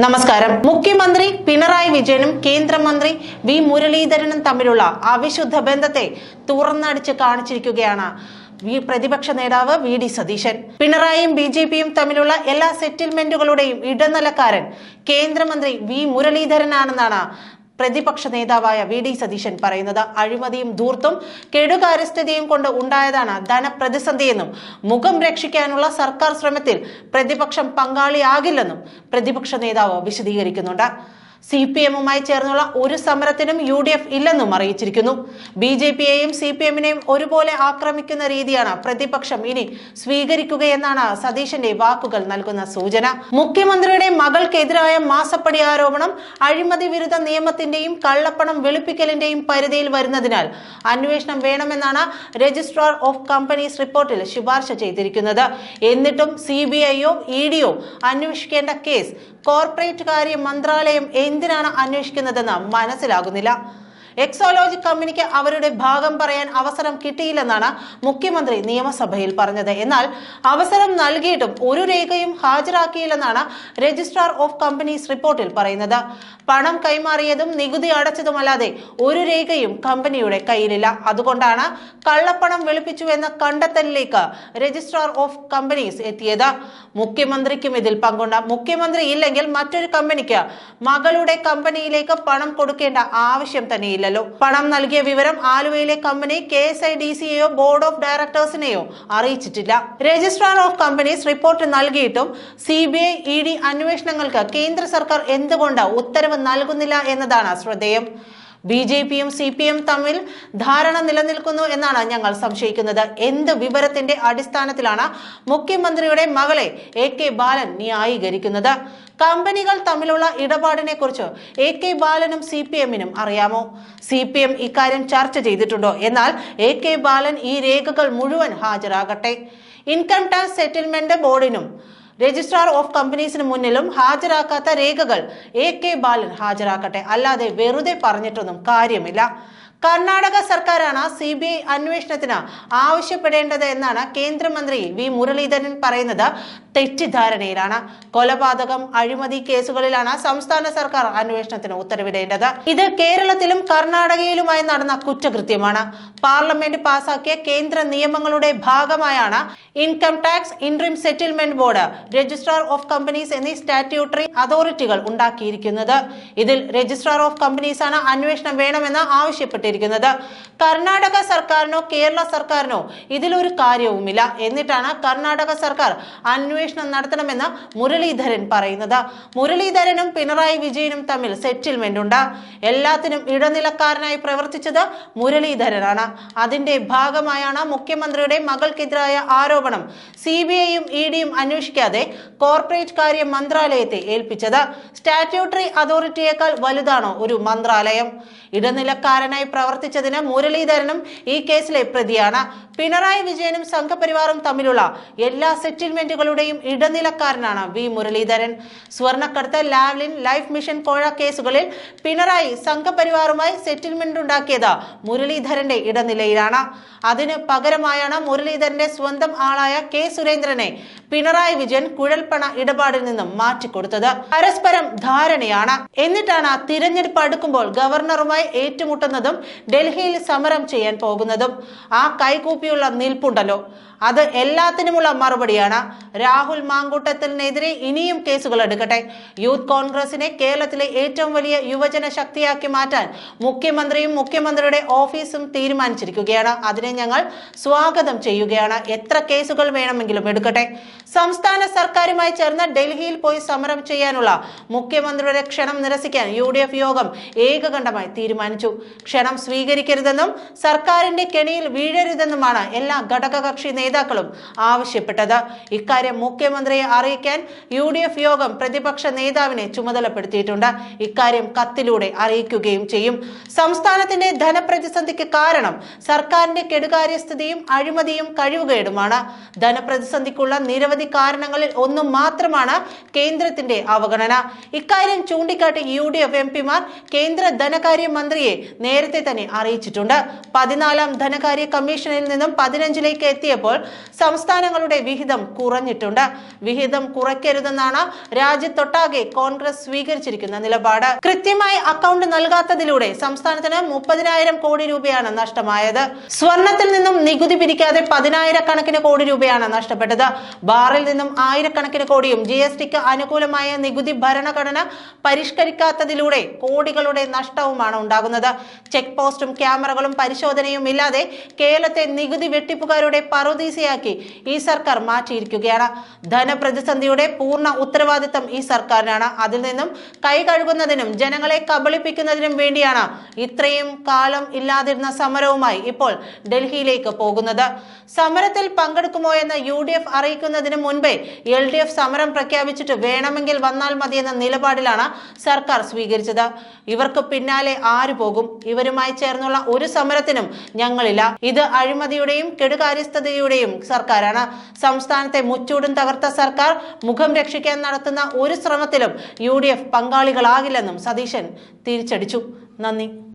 നമസ്കാരം. മുഖ്യമന്ത്രി പിണറായി വിജയനും കേന്ദ്രമന്ത്രി വി മുരളീധരനും തമ്മിലുള്ള അവിശുദ്ധ ബന്ധത്തെ തുറന്നടിച്ച് കാണിച്ചിരിക്കുകയാണ് പ്രതിപക്ഷ നേതാവ് വി ഡി സതീശൻ. പിണറായിയും ബി ജെ പിയും തമ്മിലുള്ള എല്ലാ സെറ്റിൽമെന്റുകളുടെയും ഇടനിലക്കാരൻ കേന്ദ്രമന്ത്രി വി മുരളീധരനാണെന്നാണ് പ്രതിപക്ഷ നേതാവായ വി ഡി സതീശൻ പറയുന്നത് അഴിമതിയും ധൂർത്തും കെടുകാര്യസ്ഥതയും കൊണ്ട് ഉണ്ടായതാണ് ധനപ്രതിസന്ധിയെന്നും മുഖം രക്ഷിക്കാനുള്ള സർക്കാർ ശ്രമത്തിൽ പ്രതിപക്ഷം പങ്കാളിയാകില്ലെന്നും പ്രതിപക്ഷ നേതാവ് വിശദീകരിക്കുന്നുണ്ട്. സി പി എമ്മുമായി ചേർന്നുള്ള ഒരു സമരത്തിനും യു ഡി എഫ് ഇല്ലെന്നും അറിയിച്ചിരിക്കുന്നു. ബി ജെ പിയെയും സി പി എമ്മിനെയും ഒരുപോലെ ആക്രമിക്കുന്ന രീതിയാണ് പ്രതിപക്ഷം ഇനി സ്വീകരിക്കുകയെന്നാണ് സതീശന്റെ വാക്കുകൾ നൽകുന്ന സൂചന. മുഖ്യമന്ത്രിയുടെ മകൾക്കെതിരായ മാസപ്പടി ആരോപണം അഴിമതി വിരുദ്ധ നിയമത്തിന്റെയും കള്ളപ്പണം വെളുപ്പിക്കലിന്റെയും പരിധിയിൽ വരുന്നതിനാൽ അന്വേഷണം വേണമെന്നാണ് രജിസ്ട്രാർ ഓഫ് കമ്പനീസ് റിപ്പോർട്ടിൽ ശുപാർശ ചെയ്തിരിക്കുന്നത്. എന്നിട്ടും സി ബി ഐയോ ഇ ഡിയോ അന്വേഷിക്കേണ്ട കേസ് കോർപ്പറേറ്റ് കാര്യ മന്ത്രാലയം എന്തിനാണ് അന്വേഷിക്കുന്നതെന്ന് മനസ്സിലാകുന്നില്ല. എക്സോലോജി കമ്പനിക്ക് അവരുടെ ഭാഗം പറയാൻ അവസരം കിട്ടിയില്ലെന്നാണ് മുഖ്യമന്ത്രി നിയമസഭയിൽ പറഞ്ഞത്. എന്നാൽ അവസരം നൽകിയിട്ടും ഒരു രേഖയും ഹാജരാക്കിയില്ലെന്നാണ് രജിസ്ട്രാർ ഓഫ് കമ്പനീസ് റിപ്പോർട്ടിൽ പറയുന്നത്. പണം കൈമാറിയതും നികുതി അടച്ചതുമല്ലാതെ ഒരു രേഖയും കമ്പനിയുടെ കയ്യിലില്ല. അതുകൊണ്ടാണ് കള്ളപ്പണം വെളുപ്പിച്ചു എന്ന കണ്ടെത്തലിലേക്ക് രജിസ്ട്രാർ ഓഫ് കമ്പനീസ് എത്തിയത്. മുഖ്യമന്ത്രിക്കും ഇതിൽ പങ്കുണ്ട്. മുഖ്യമന്ത്രി ഇല്ലെങ്കിൽ മറ്റൊരു കമ്പനിക്ക് മകളുടെ കമ്പനിയിലേക്ക് പണം കൊടുക്കേണ്ട ആവശ്യം തന്നെയില്ലല്ലോ പണം നൽകിയ വിവരം ആലുവയിലെ company K S I D സിയെയോ board of ഡയറക്ടേഴ്സിനെയോ അറിയിച്ചിട്ടില്ല. രജിസ്ട്രാർ ഓഫ് കമ്പനീസ് റിപ്പോർട്ട് നൽകിയിട്ടും C B I E D അന്വേഷണങ്ങൾക്ക് കേന്ദ്ര സർക്കാർ എന്തുകൊണ്ട് ഉത്തരവ് നൽകുന്നില്ല എന്നതാണ് ശ്രദ്ധേയം. ബി ജെ പിയും സി പി എം തമ്മിൽ ധാരണ നിലനിൽക്കുന്നു എന്നാണ് ഞങ്ങൾ സംശയിക്കുന്നത്. എന്ത് വിവരത്തിന്റെ അടിസ്ഥാനത്തിലാണ് മുഖ്യമന്ത്രിയുടെ മകളെ എ കെ ബാലൻ ന്യായീകരിക്കുന്നത്? കമ്പനികൾ തമ്മിലുള്ള ഇടപാടിനെ കുറിച്ച് എ കെ ബാലനും സി പി എമ്മിനും അറിയാമോ? സി പി എം ഇക്കാര്യം ചർച്ച ചെയ്തിട്ടുണ്ടോ? എന്നാൽ എ കെ ബാലൻ ഈ രേഖകൾ മുഴുവൻ ഹാജരാകട്ടെ. ഇൻകം ടാക്സ് സെറ്റിൽമെന്റ് ബോർഡിനും രജിസ്ട്രാർ ഓഫ് കമ്പനീസിന് മുന്നിലും ഹാജരാക്കാത്ത രേഖകൾ എ കെ ബാലൻ ഹാജരാക്കട്ടെ. അല്ലാതെ വെറുതെ പറഞ്ഞിട്ടൊന്നും കാര്യമില്ല. കർണാടക സർക്കാരാണ് സി ബി ഐ അന്വേഷണത്തിന് ആവശ്യപ്പെടേണ്ടത് എന്നാണ് കേന്ദ്രമന്ത്രി വി മുരളീധരൻ പറയുന്നത്. തെറ്റിദ്ധാരണയിലാണ്. കൊലപാതകം അഴിമതി കേസുകളിലാണ് സംസ്ഥാന സർക്കാർ അന്വേഷണത്തിന് ഉത്തരവിടേണ്ടത്. ഇത് കേരളത്തിലും കർണാടകയിലുമായി നടന്ന കുറ്റകൃത്യമാണ്. പാർലമെന്റ് പാസാക്കിയ കേന്ദ്ര നിയമങ്ങളുടെ ഭാഗമായാണ് income tax interim settlement board registrar of companies എന്നീ സ്റ്റാറ്റ്യൂട്ടറി അതോറിറ്റികൾ ഉണ്ടാക്കിയിരിക്കുന്നത്. ഇതിൽ രജിസ്ട്രാർ ഓഫ് കമ്പനീസ് ആണ് അന്വേഷണം വേണമെന്ന് ആവശ്യപ്പെട്ടിരിക്കുന്നത്. കർണാടക സർക്കാരിനോ കേരള സർക്കാരിനോ ഇതിലൊരു കാര്യവുമില്ല. എന്നിട്ടാണ് കർണാടക സർക്കാർ അന്വേഷണം നടത്തണമെന്ന് മുരളീധരൻ പറയുന്നത്. മുരളീധരനും പിണറായി വിജയനും തമ്മിൽ സെറ്റിൽമെന്റ് ഉണ്ട്. എല്ലാത്തിനും ഇടനിലക്കാരനായി പ്രവർത്തിച്ചത് മുരളീധരനാണ്. അതിന്റെ ഭാഗമായാണ് മുഖ്യമന്ത്രിയുടെ മകൾക്കെതിരായ ആരോപണം സി ബി ഐയും ഇ ഡിയും അന്വേഷിക്കാതെ കോർപ്പറേറ്റ് കാര്യ മന്ത്രാലയത്തെ ഏൽപ്പിച്ചത്. സ്റ്റാറ്റ്യൂട്ടറി അതോറിറ്റിയേക്കാൾ വലുതാണോ ഒരു മന്ത്രാലയം? ഇടനിലക്കാരനായി പ്രവർത്തിച്ചതിന് മുരളീധരനും ഈ കേസിലെ പ്രതിയാണ്. പിണറായി വിജയനും സംഘപരിവാറും തമ്മിലുള്ള എല്ലാ സെറ്റിൽമെന്റുകളുടെയും ഇടനിലക്കാരനാണ് വി മുരളീധരൻ. സ്വർണക്കടത്ത് ലാവ്ലിൻ ലൈഫ് മിഷൻ കോഴ കേസുകളിൽ പിണറായി സംഘപരിവാറുമായി സെറ്റിൽമെന്റ് ഉണ്ടാക്കിയത് മുരളീധരന്റെ ഇടനിലയിലാണ്. അതിന് പകരമായാണ് മുരളീധരന്റെ സ്വന്തം ആളായ കെ സുരേന്ദ്രനെ പിണറായി വിജയൻ കുഴൽപ്പണ ഇടപാടിൽ നിന്നും മാറ്റിക്കൊടുത്തത്. പരസ്പരം ധാരണയാണ്. എന്നിട്ടാണ് തിരഞ്ഞെടുപ്പ് അടുക്കുമ്പോൾ ഗവർണറുമായി ഏറ്റുമുട്ടുന്നതും ഡൽഹിയിൽ സമരം ചെയ്യാൻ പോകുന്നതും. ആ കൈകൂപ്പിയുള്ള നിൽപ്പുണ്ടല്ലോ. അത് എല്ലാത്തിനുമുള്ള മറുപടിയാണ്. രാഹുൽ മാങ്കൂട്ടത്തിനെതിരെ ഇനിയും കേസുകൾ എടുക്കട്ടെ. യൂത്ത് കോൺഗ്രസിനെ കേരളത്തിലെ ഏറ്റവും വലിയ യുവജന ശക്തിയാക്കി മാറ്റാൻ മുഖ്യമന്ത്രിയും മുഖ്യമന്ത്രിയുടെ ഓഫീസും തീരുമാനിച്ചിരിക്കുകയാണ്. അതിനെ ഞങ്ങൾ സ്വാഗതം ചെയ്യുകയാണ്. എത്ര കേസുകൾ വേണമെങ്കിലും എടുക്കട്ടെ. സംസ്ഥാന സർക്കാരുമായി ചേർന്ന് ഡൽഹിയിൽ പോയി സമരം ചെയ്യാനുള്ള മുഖ്യമന്ത്രിയുടെ ക്ഷണം നിരസിക്കാൻ യു യോഗം ഏകകണ്ഠമായി തീരുമാനിച്ചു. ക്ഷണം സ്വീകരിക്കരുതെന്നും സർക്കാരിന്റെ കെണിയിൽ വീഴരുതെന്നുമാണ് എല്ലാ ഘടകകക്ഷി നേതാക്കളും ആവശ്യപ്പെട്ടത്. ഇക്കാര്യം മുഖ്യമന്ത്രിയെ അറിയിക്കാൻ യു യോഗം പ്രതിപക്ഷ നേതാവിനെ ചുമതലപ്പെടുത്തിയിട്ടുണ്ട്. ഇക്കാര്യം കത്തിലൂടെ അറിയിക്കുകയും ചെയ്യും. സംസ്ഥാനത്തിന്റെ ധനപ്രതിസന്ധിക്ക് കാരണം സർക്കാരിന്റെ കെടുകാര്യസ്ഥിതിയും അഴിമതിയും കഴിവുകേടുമാണ്. ധനപ്രതിസന്ധിക്കുള്ള നിരവധി കാരണങ്ങളിൽ ഒന്നും മാത്രമാണ് കേന്ദ്രത്തിന്റെ അവഗണന. ഇക്കാര്യം ചൂണ്ടിക്കാട്ടി യു ഡി എഫ് എം പിമാർ കേന്ദ്ര ധനകാര്യ മന്ത്രിയെ നേരത്തെ തന്നെ അറിയിച്ചിട്ടുണ്ട്. പതിനാലാം ധനകാര്യ കമ്മീഷനിൽ നിന്നും പതിനഞ്ചിലേക്ക് എത്തിയപ്പോൾ സംസ്ഥാനങ്ങളുടെ വിഹിതം കുറഞ്ഞിട്ടുണ്ട്. വിഹിതം കുറയ്ക്കരുതെന്നാണ് രാജ്യത്തൊട്ടാകെ കോൺഗ്രസ് സ്വീകരിച്ചിരിക്കുന്ന നിലപാട്. കൃത്യമായി അക്കൗണ്ട് നൽകാത്തതിലൂടെ സംസ്ഥാനത്തിന് മുപ്പതിനായിരം കോടി രൂപയാണ് നഷ്ടമായത്. സ്വർണത്തിൽ നിന്നും നികുതി പിരിക്കാതെ പതിനായിരക്കണക്കിന് കോടി രൂപയാണ് നഷ്ടപ്പെട്ടത്. ബാറിൽ നിന്നും ആയിരക്കണക്കിന് കോടിയും ജി എസ് ടിക്ക് അനുകൂലമായ നികുതി ഭരണഘടന പരിഷ്കരിക്കാത്തതിലൂടെ കോടികളുടെ നഷ്ടവുമാണ് ഉണ്ടാകുന്നത്. ചെക്ക് പോസ്റ്റും ക്യാമറകളും പരിശോധനയും ഇല്ലാതെ കേരളത്തെ നികുതി വെട്ടിപ്പുകാരുടെ പറുദീസയാക്കി ഈ സർക്കാർ മാറ്റിയിരിക്കുകയാണ്. ധനപ്രതിസന്ധിയുടെ പൂർണ ഉത്തരവാദിത്തം ഈ സർക്കാരിനാണ്. അതിൽ നിന്നും കൈ കഴുകുന്നതിനും ജനങ്ങളെ കബളിപ്പിക്കുന്നതിനും വേണ്ടിയാണ് ഇത്രയും കാലം ഇല്ലാതിരുന്ന സമരവുമായി ഇപ്പോൾ ഡൽഹിയിലേക്ക് പോകുന്നത്. സമരത്തിൽ പങ്കെടുക്കുമോ എന്ന് യു ഡി എഫ് അറിയിക്കുന്നതിന് മുൻപേ എൽ ഡി എഫ് സമരം പ്രഖ്യാപിച്ചിട്ട് വേണമെങ്കിൽ വന്നാൽ മതിയെന്ന നിലപാടിലാണ് സർക്കാർ സ്വീകരിച്ചത്. ഇവർക്ക് പിന്നാലെ ആര് പോകും? ഇവരുമായി ചേർന്നുള്ള ഒരു സമരത്തിനും ഞങ്ങളില്ല. ഇത് അഴിമതിയുടെയും കെടുകാര്യസ്ഥതയുടെയും സർക്കാരാണ്. സംസ്ഥാനത്തെ മുച്ചൂടും തകർത്ത സർക്കാർ മുഖം രക്ഷിക്കാൻ നടത്തുന്ന ഒരു ശ്രമത്തിലും യു പങ്കാളികളാകില്ലെന്നും സതീശൻ തിരിച്ചടിച്ചു. നന്ദി.